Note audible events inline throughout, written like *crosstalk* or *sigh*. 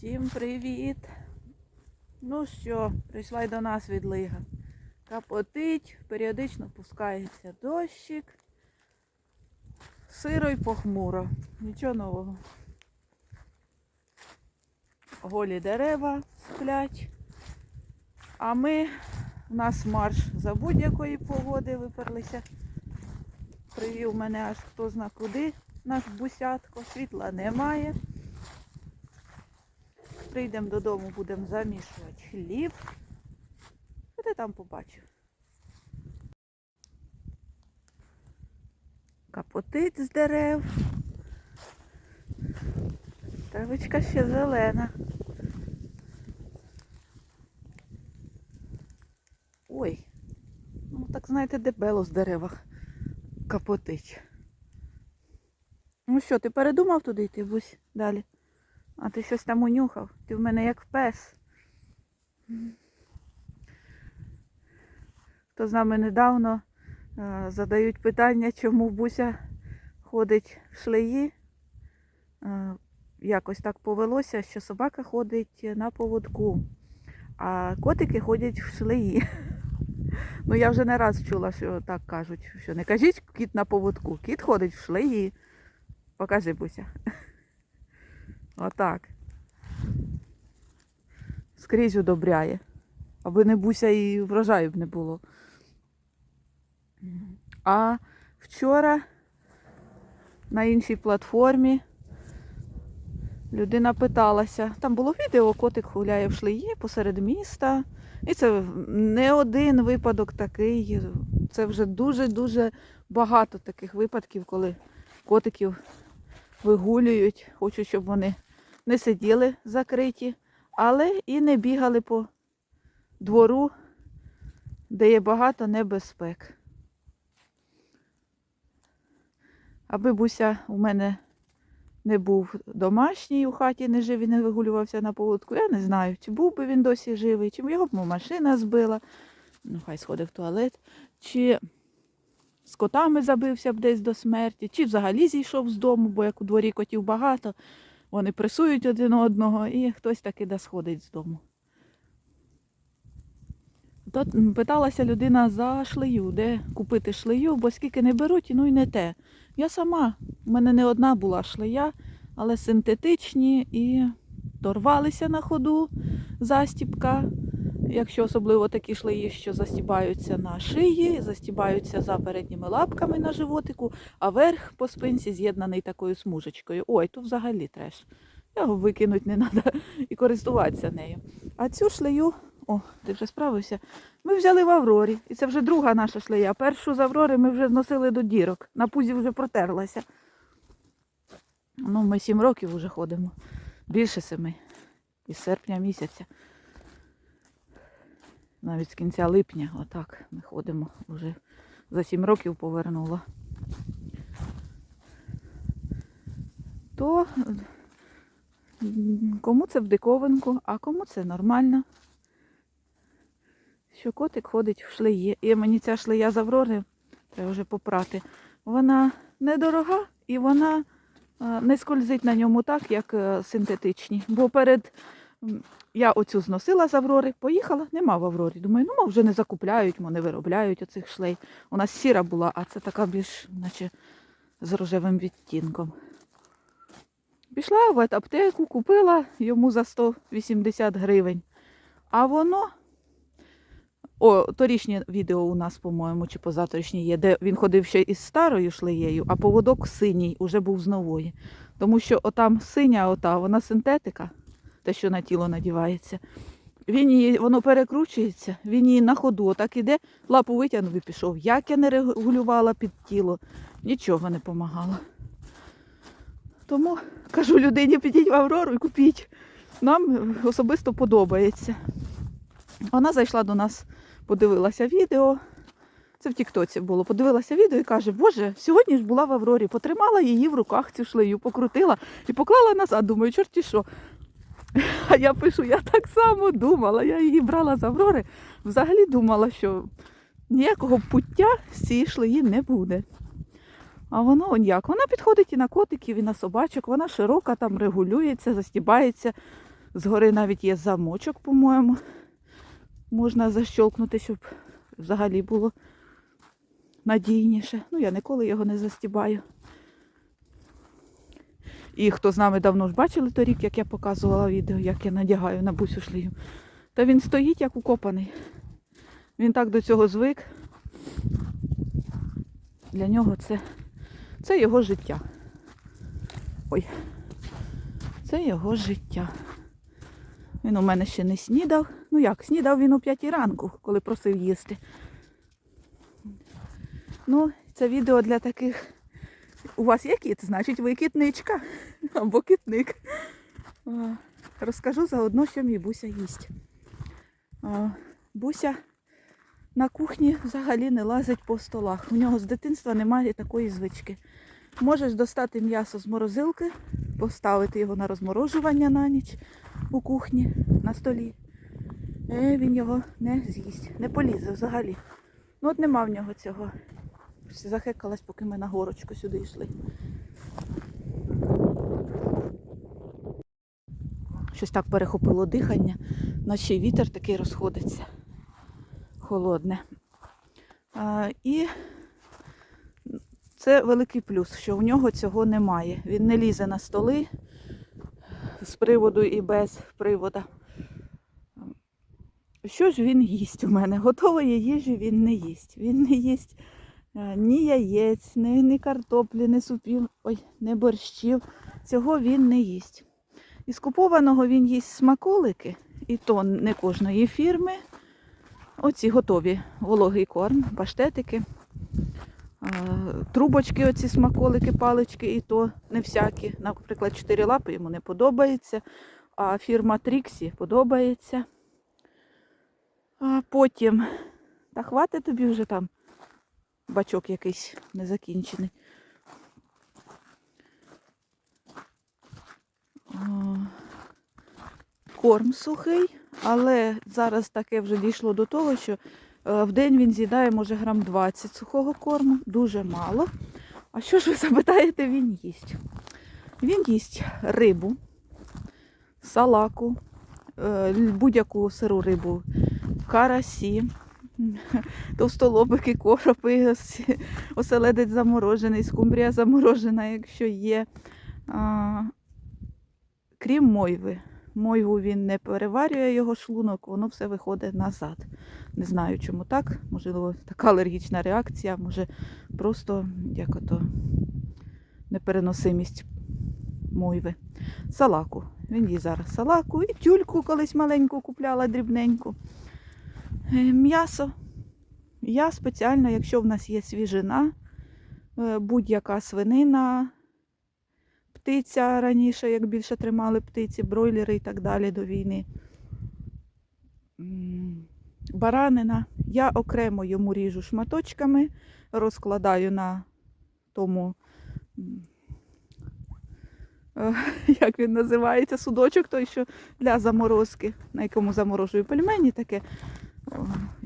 Всім привіт! Ну що, прийшла й до нас відлига. Капотить, періодично пускається дощик. Сиро й похмуро. Нічого нового. Голі дерева сплять. А ми, у нас марш за будь-якої погоди виперлися. Привів мене аж хто зна куди наш бусятко. Світла немає. Прийдемо додому, будемо замішувати хліб. Що ти там побачив? Капотить з дерев. Травичка ще зелена. Ой, ну так знаєте, дебело з деревах капотить. Ну що, ти передумав туди йти, бусь далі? А ти щось там унюхав. Ти в мене як пес. Хто з нами недавно е, задають питання, чому Буся ходить в шлеї. Е, якось так повелося, що собака ходить на поводку, а котики ходять в шлеї. *laughs* Ну я вже не раз чула, що так кажуть, що не кажіть кіт на поводку, кіт ходить в шлеї. Покажи, Буся. *laughs* Отак. Скрізь удобряє. Аби не буся і врожаю б не було. А вчора на іншій платформі людина питалася. Там було відео, котик гуляє в шлеї посеред міста. І це не один випадок такий. Це вже дуже-дуже багато таких випадків, коли котиків вигулюють. Хочу, щоб вони не сиділи закриті, але і не бігали по двору, де є багато небезпек. Аби буся у мене не був домашній у хаті, не жив і не вигулювався на поводку, я не знаю, чи був би він досі живий, чи його б машина збила, ну хай сходить в туалет, чи з котами забився б десь до смерті, чи взагалі зійшов з дому, бо як у дворі котів багато, вони пресують один одного і хтось таки да сходить з дому. Тут питалася людина за шлею, де купити шлею, бо скільки не беруть, ну і не те. Я сама, у мене не одна була шлея, але синтетичні і торвалися на ходу застіпка. Якщо особливо такі шлеї, що застібаються на шиї, застібаються за передніми лапками на животику, а верх по спинці з'єднаний такою смужечкою. Ой, тут взагалі треш. Його викинути не треба і користуватися нею. А цю шлею, о, ти вже справився, ми взяли в Аврорі. І це вже друга наша шлея. Першу з Аврори ми вже зносили до дірок. На пузі вже протерлася. Ну, ми сім років вже ходимо. Більше семи. Із серпня місяця. Навіть з кінця липня, отак ми ходимо. Вже за сім років повернула. То кому це в диковинку, а кому це нормально. Що котик ходить в шлеї. І мені ця шлея з Аврори, треба вже попрати. Вона недорога і вона е, не скользить на ньому так, як е, синтетичні. Бо перед я оцю зносила з Аврори, поїхала, нема в Аврорі. Думаю, ну вже не закупляють, не виробляють оцих шлей. У нас сіра була, а це така більш, наче з рожевим відтінком. Пішла в аптеку, купила йому за 180 гривень. А воно. О, торішнє відео у нас, по-моєму, чи позаторішнє є, де він ходив ще із старою шлеєю, а поводок синій уже був з нової. Тому що отам синя, ота, вона синтетика, те, що на тіло надівається. Він її, воно перекручується, він її на ходу отак іде, лапу витягнув і пішов. Як я не регулювала під тіло, нічого не допомагало. Тому кажу людині, підіть в Аврору і купіть. Нам особисто подобається. Вона зайшла до нас, подивилася відео. Це в Тіктоці було. Подивилася відео і каже, Боже, сьогодні ж була в Аврорі, потримала її в руках цю шлею, покрутила і поклала назад. Думаю, чорті що. А я пишу, я так само думала. Я її брала з Аврори. Взагалі думала, що ніякого пуття з цієї шлеї не буде. А воно он як? Вона підходить і на котиків, і на собачок, вона широка, там регулюється, застібається. Згори навіть є замочок, по-моєму. Можна защолкнути, щоб взагалі було надійніше. Ну, я ніколи його не застібаю. І хто з нами давно ж бачили торік, як я показувала відео, як я надягаю на бусю шлію. Та він стоїть як укопаний. Він так до цього звик. Для нього це, це його життя. Ой, це його життя. Він у мене ще не снідав. Ну як, снідав він о п'ятій ранку, коли просив їсти. Ну, це відео для таких. У вас є кіт, значить ви кітничка або кітник. Розкажу заодно, що мій Буся їсть. Буся на кухні взагалі не лазить по столах. У нього з дитинства немає такої звички. Можеш достати м'ясо з морозилки, поставити його на розморожування на ніч у кухні на столі. Е, він його не з'їсть, не полізе взагалі. Ну от нема в нього цього. Захекалась, поки ми на горочку сюди йшли. Щось так перехопило дихання, наче вітер такий розходиться. Холодне. А, і це великий плюс, що в нього цього немає. Він не лізе на столи з приводу і без привода. Що ж він їсть у мене? Готової їжі він не їсть. Він не їсть ні яєць, ні, ні картоплі, ні супів, ой, ні борщів. Цього він не їсть. Із купованого він їсть смаколики, і то не кожної фірми. Оці готові вологий корм, паштетики, е, трубочки, оці смаколики, палички, і то не всякі. Наприклад, чотири лапи йому не подобається, а фірма Тріксі подобається. А потім, та хватить тобі вже там бачок якийсь незакінчений. Корм сухий, але зараз таке вже дійшло до того, що е, в день він з'їдає, може, грам 20 сухого корму, дуже мало. А що ж ви запитаєте, він їсть? Він їсть рибу, салаку, е, будь-яку сиру рибу, карасі, *laughs* товстолобики, коропи, *laughs* оселедець заморожений, скумбрія заморожена, якщо є. А, крім мойви. Мойву він не переварює його шлунок, воно все виходить назад. Не знаю, чому так. Можливо, така алергічна реакція, може просто як ото непереносимість мойви. Салаку. Він їсть зараз салаку і тюльку колись маленьку купляла дрібненьку. Е, М'ясо. Я спеціально, якщо в нас є свіжина, е, будь-яка свинина, птиця раніше, як більше тримали птиці, бройлери і так далі до війни. Баранина. Я окремо йому ріжу шматочками, розкладаю на тому, е, *laughs* як він називається, судочок той, що для заморозки, на якому заморожую пельмені таке.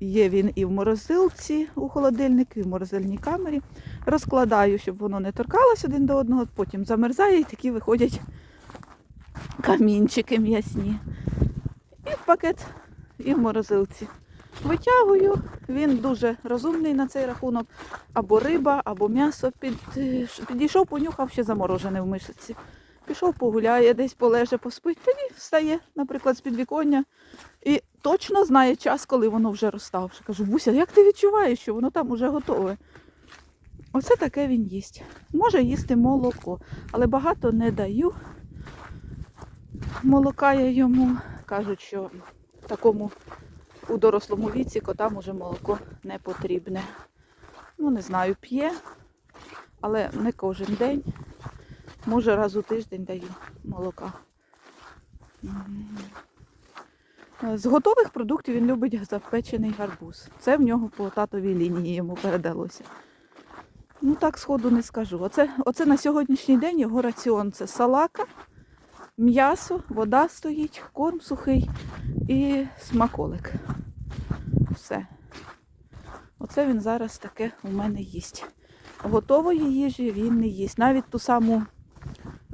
Є він і в морозилці у холодильнику, і в морозильній камері. Розкладаю, щоб воно не торкалось один до одного, потім замерзає і такі виходять камінчики м'ясні. І в пакет, і в морозилці. Витягую, він дуже розумний на цей рахунок. Або риба, або м'ясо. Під, підійшов, понюхав ще заморожене в мишиці. Пішов, погуляє, десь полеже, поспить, тоді встає, наприклад, з підвіконня. І точно знає час, коли воно вже розставше. Кажу, Буся, як ти відчуваєш, що воно там уже готове? Оце таке він їсть. Може їсти молоко, але багато не даю. Молока я йому кажуть, що такому у дорослому віці котам уже молоко не потрібне. Ну, не знаю, п'є, але не кожен день. Може, раз у тиждень даю молока. З готових продуктів він любить запечений гарбуз. Це в нього по татовій лінії йому передалося. Ну так сходу не скажу. Оце, оце на сьогоднішній день його раціон це салака, м'ясо, вода стоїть, корм сухий і смаколик. Все. Оце він зараз таке у мене їсть. Готової їжі він не їсть. Навіть ту саму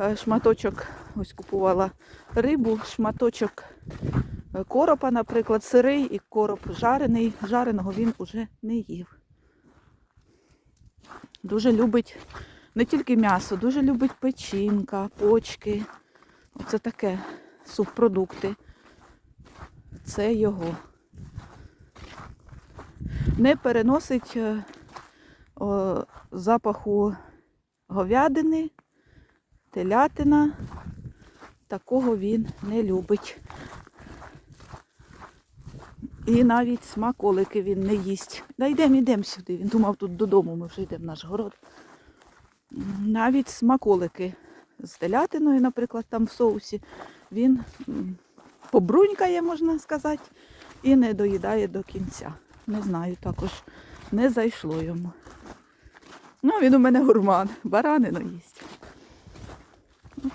е, шматочок, ось купувала рибу, шматочок коропа, наприклад, сирий і короп жарений. Жареного він уже не їв. Дуже любить не тільки м'ясо, дуже любить печінка, почки. Оце таке субпродукти. Це його. Не переносить е, о, запаху говядини, телятина. Такого він не любить. І навіть смаколики він не їсть. Да йдемо, йдемо сюди. Він думав, тут додому ми вже йдемо в наш город. Навіть смаколики з телятиною, наприклад, там в соусі, він побрунькає, можна сказати, і не доїдає до кінця. Не знаю, також не зайшло йому. Ну, він у мене гурман, баранину їсть.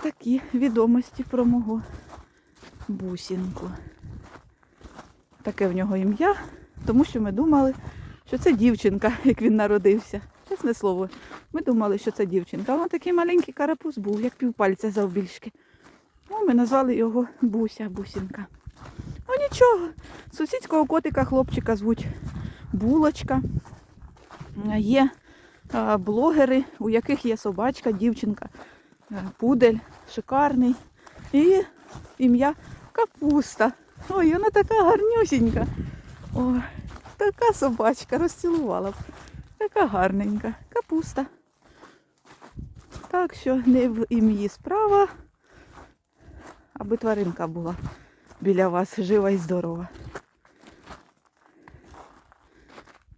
Такі відомості про мого бусінку. Таке в нього ім'я, тому що ми думали, що це дівчинка, *laughs* як він народився. Чесне слово, ми думали, що це дівчинка. А він такий маленький карапуз був, як півпальця завбільшки. Ну, ми назвали його Буся, Бусінка. Ну нічого, сусідського котика хлопчика звуть Булочка. Е, Є е, блогери, у яких є собачка, дівчинка, е, пудель, шикарний. І ім'я Капуста. Ой, вона така гарнюсінька. Ой, така собачка, розцілувала б. Така гарненька. Капуста. Так що не в ім'ї справа, аби тваринка була біля вас жива і здорова.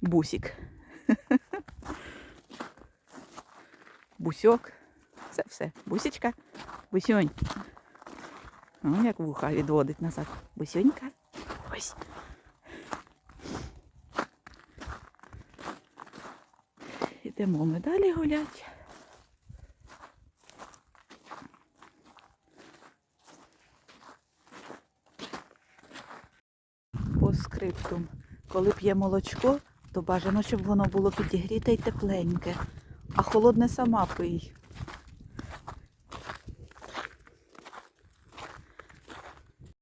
Бусик. Бусьок. Це все. Бусічка. Бусюнь. О, як вуха відводить назад. Бусюнька. Ось. Ідемо ми далі гулять. По скриптум. Коли п'є молочко, то бажано, щоб воно було підігріте й тепленьке. А холодне сама пий.